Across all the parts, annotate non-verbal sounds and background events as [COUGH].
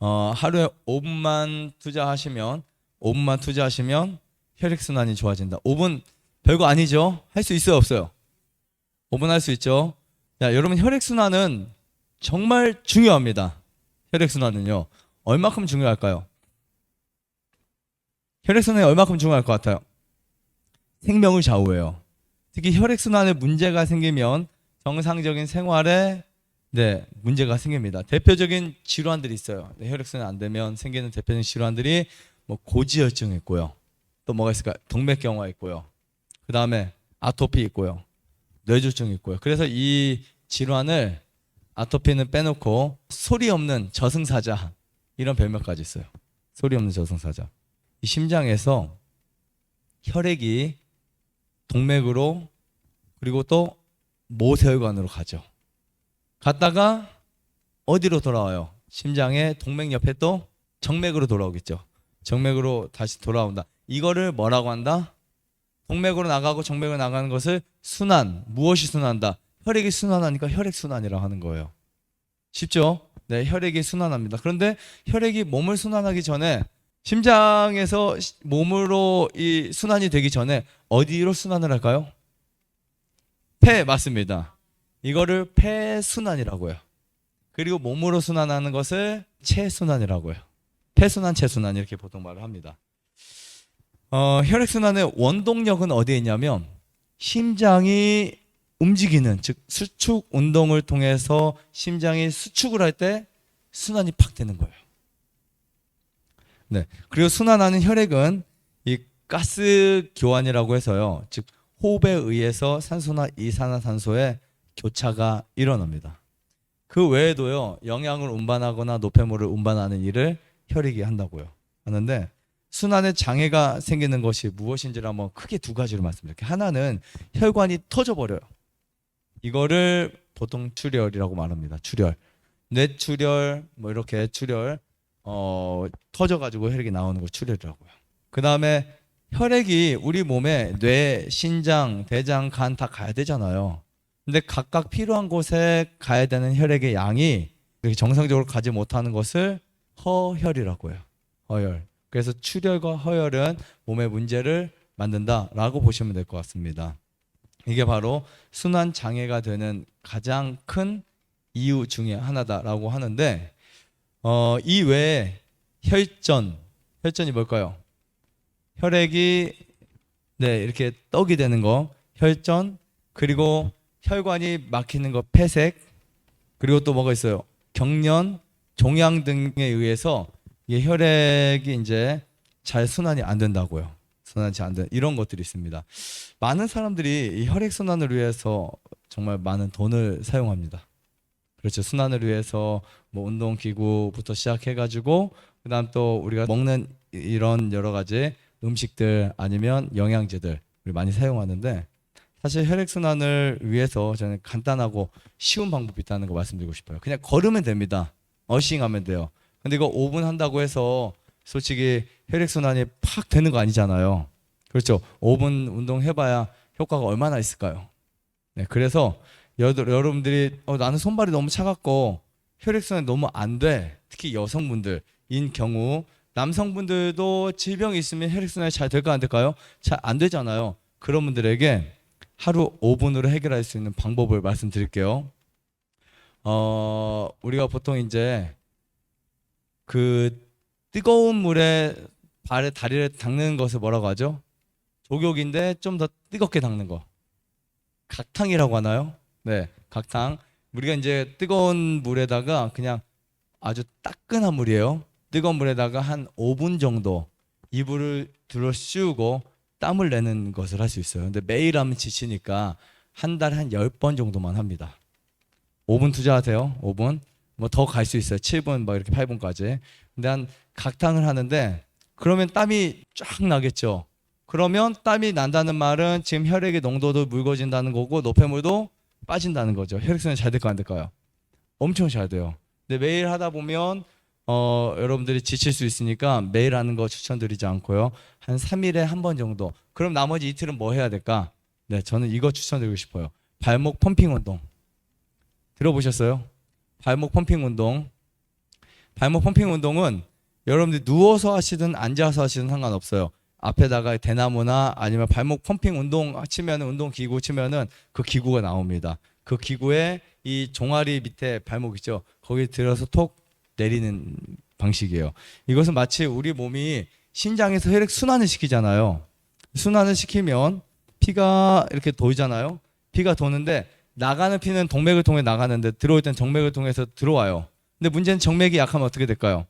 어, 하루에 5분만 투자하시면 5분만 투자하시면 혈액 순환이 좋아진다. 5분 별거 아니죠? 할 수 있어요, 없어요? 5분 할 수 있죠. 야, 여러분 혈액 순환은 정말 중요합니다. 혈액 순환은요. 얼마큼 중요할까요? 혈액 순환이 얼마큼 중요할 것 같아요? 생명을 좌우해요. 특히 혈액 순환에 문제가 생기면 정상적인 생활에 네, 문제가 생깁니다. 대표적인 질환들이 있어요. 네, 혈액 순환 안 되면 생기는 대표적인 질환들이 뭐 고지혈증 있고요. 또 뭐가 있을까? 동맥경화 있고요. 그 다음에 아토피 있고요. 뇌졸중 있고요. 그래서 이 질환을 아토피는 빼놓고 소리 없는 저승사자 이런 별명까지 있어요. 소리 없는 저승사자. 이 심장에서 혈액이 동맥으로 그리고 또 모세혈관으로 가죠. 갔다가 어디로 돌아와요? 심장의 동맥 옆에 또 정맥으로 돌아오겠죠. 정맥으로 다시 돌아온다. 이거를 뭐라고 한다? 동맥으로 나가고 정맥으로 나가는 것을 순환. 무엇이 순환한다? 혈액이 순환하니까 혈액 순환이라고 하는 거예요. 쉽죠? 네, 혈액이 순환합니다. 그런데 혈액이 몸을 순환하기 전에 심장에서 시- 몸으로 이 순환이 되기 전에 어디로 순환을 할까요? 폐 맞습니다. 이거를 폐순환이라고 해요. 그리고 몸으로 순환하는 것을 체순환이라고 해요. 폐순환, 체순환 이렇게 보통 말을 합니다. 어, 혈액순환의 원동력은 어디에 있냐면 심장이 움직이는 즉 수축 운동을 통해서 심장이 수축을 할 때 순환이 팍 되는 거예요. 네. 그리고 순환하는 혈액은 이 가스 교환이라고 해서요. 즉 호흡에 의해서 산소나 이산화탄소의 교차가 일어납니다. 그 외에도요. 영양을 운반하거나 노폐물을 운반하는 일을 혈액이 한다고요. 하는데 순환에 장애가 생기는 것이 무엇인지를 한번 크게 두 가지로 말씀드릴게요. 하나는 혈관이 터져 버려요. 이거를 보통 출혈이라고 말합니다. 출혈. 뇌출혈 뭐 이렇게 출혈 어 터져 가지고 혈액이 나오는 걸 출혈이라고요. 그 다음에 혈액이 우리 몸에 뇌, 신장, 대장, 간 다 가야 되잖아요. 근데 각각 필요한 곳에 가야 되는 혈액의 양이 정상적으로 가지 못하는 것을 허혈이라고 해요. 허혈. 그래서 출혈과 허혈은 몸에 문제를 만든다라고 보시면 될 것 같습니다. 이게 바로 순환 장애가 되는 가장 큰 이유 중에 하나다라고 하는데 어, 이 외에 혈전, 혈전이 뭘까요? 혈액이 네 이렇게 떡이 되는 거, 혈전 그리고 혈관이 막히는 거 폐색 그리고 또 뭐가 있어요? 경련, 종양 등에 의해서 이 혈액이 이제 잘 순환이 안 된다고요. 순환이 안된 이런 것들이 있습니다. 많은 사람들이 이 혈액 순환을 위해서 정말 많은 돈을 사용합니다. 그렇죠. 순환을 위해서 뭐 운동 기구부터 시작해 가지고 그다음 또 우리가 먹는 이- 이런 여러 가지 음식들 아니면 영양제들 우리 많이 사용하는데 사실 혈액 순환을 위해서 저는 간단하고 쉬운 방법이 있다는 거 말씀드리고 싶어요. 그냥 걸으면 됩니다. 어싱하면 돼요. 근데 이거 5분 한다고 해서 솔직히 혈액 순환이 팍 되는 거 아니잖아요. 그렇죠. 5분 운동 해봐야 효과가 얼마나 있을까요? 네, 그래서 여, 여러분들이 어, 나는 손발이 너무 차갑고 혈액 순환이 너무 안 돼. 특히 여성분들인 경우 남성분들도 질병이 있으면 혈액 순환이 잘 될까 안 될까요? 잘 안 되잖아요. 그런 분들에게 하루 5분으로 해결할 수 있는 방법을 말씀드릴게요. 어, 우리가 보통 이제 그 뜨거운 물에 발에 다리를 닦는 것을 뭐라고 하죠? 족욕인데 좀 더 뜨겁게 닦는 거. 각탕이라고 하나요? 네, 각탕. 우리가 이제 뜨거운 물에다가 그냥 아주 따끈한 물이에요. 뜨거운 물에다가 한 5분 정도 이불을 들어 씌우고 땀을 내는 것을 할 수 있어요. 근데 매일 하면 지치니까 한 달에 한 10번 정도만 합니다. 5분 투자하세요. 5분. 뭐 더 갈 수 있어요. 7분 뭐 이렇게 8분까지. 근데 한 각탕을 하는데 그러면 땀이 쫙 나겠죠. 그러면 땀이 난다는 말은 지금 혈액의 농도도 묽어진다는 거고 노폐물도 빠진다는 거죠. 혈액순환이 잘 될까 안 될까요? 엄청 잘 돼요. 근데 매일 하다 보면 어, 여러분들이 지칠 수 있으니까 매일 하는 거 추천드리지 않고요. 한 3일에 한 번 정도. 그럼 나머지 이틀은 뭐 해야 될까? 네, 저는 이거 추천드리고 싶어요. 발목 펌핑 운동. 들어보셨어요? 발목 펌핑 운동. 발목 펌핑 운동은 여러분들이 누워서 하시든 앉아서 하시든 상관없어요. 앞에다가 대나무나 아니면 발목 펌핑 운동 치면 운동 기구 치면은 그 기구가 나옵니다. 그 기구에 이 종아리 밑에 발목 있죠. 거기 들어서 톡 내리는 방식이에요. 이것은 마치 우리 몸이 신장에서 혈액 순환을 시키잖아요. 순환을 시키면 피가 이렇게 돌잖아요. 피가 도는데 나가는 피는 동맥을 통해 나가는데 들어올 땐 정맥을 통해서 들어와요. 근데 문제는 정맥이 약하면 어떻게 될까요?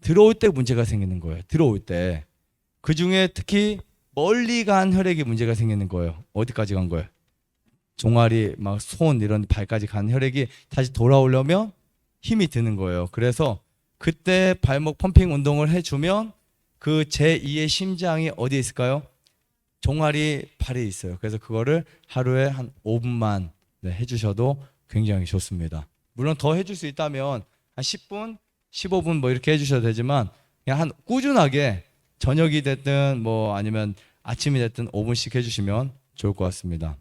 들어올 때 문제가 생기는 거예요. 들어올 때. 그 중에 특히 멀리 간 혈액이 문제가 생기는 거예요. 어디까지 간 거예요? 종아리, 막 손 이런 발까지 간 혈액이 다시 돌아오려면 힘이 드는 거예요. 그래서 그때 발목 펌핑 운동을 해주면 그 제2의 심장이 어디에 있을까요? 종아리 팔에 있어요. 그래서 그거를 하루에 한 5분만 네, 해주셔도 굉장히 좋습니다. 물론 더 해줄 수 있다면 한 10분, 15분 뭐 이렇게 해주셔도 되지만 그냥 한 꾸준하게 저녁이 됐든 뭐 아니면 아침이 됐든 5분씩 해주시면 좋을 것 같습니다.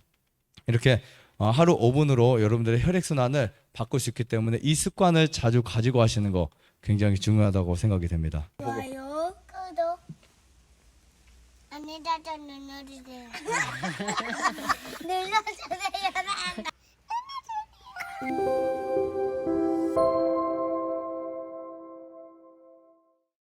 이렇게 어, 하루 5분으로 여러분들의 혈액 순환을 바꿀 수 있기 때문에 이 습관을 자주 가지고 하시는 거 굉장히 중요하다고 생각이 됩니다. 좋아요, 구독, 안내자전 눌러주세요. [LAUGHS] 눌러주세요. [LAUGHS] 눌러주세요.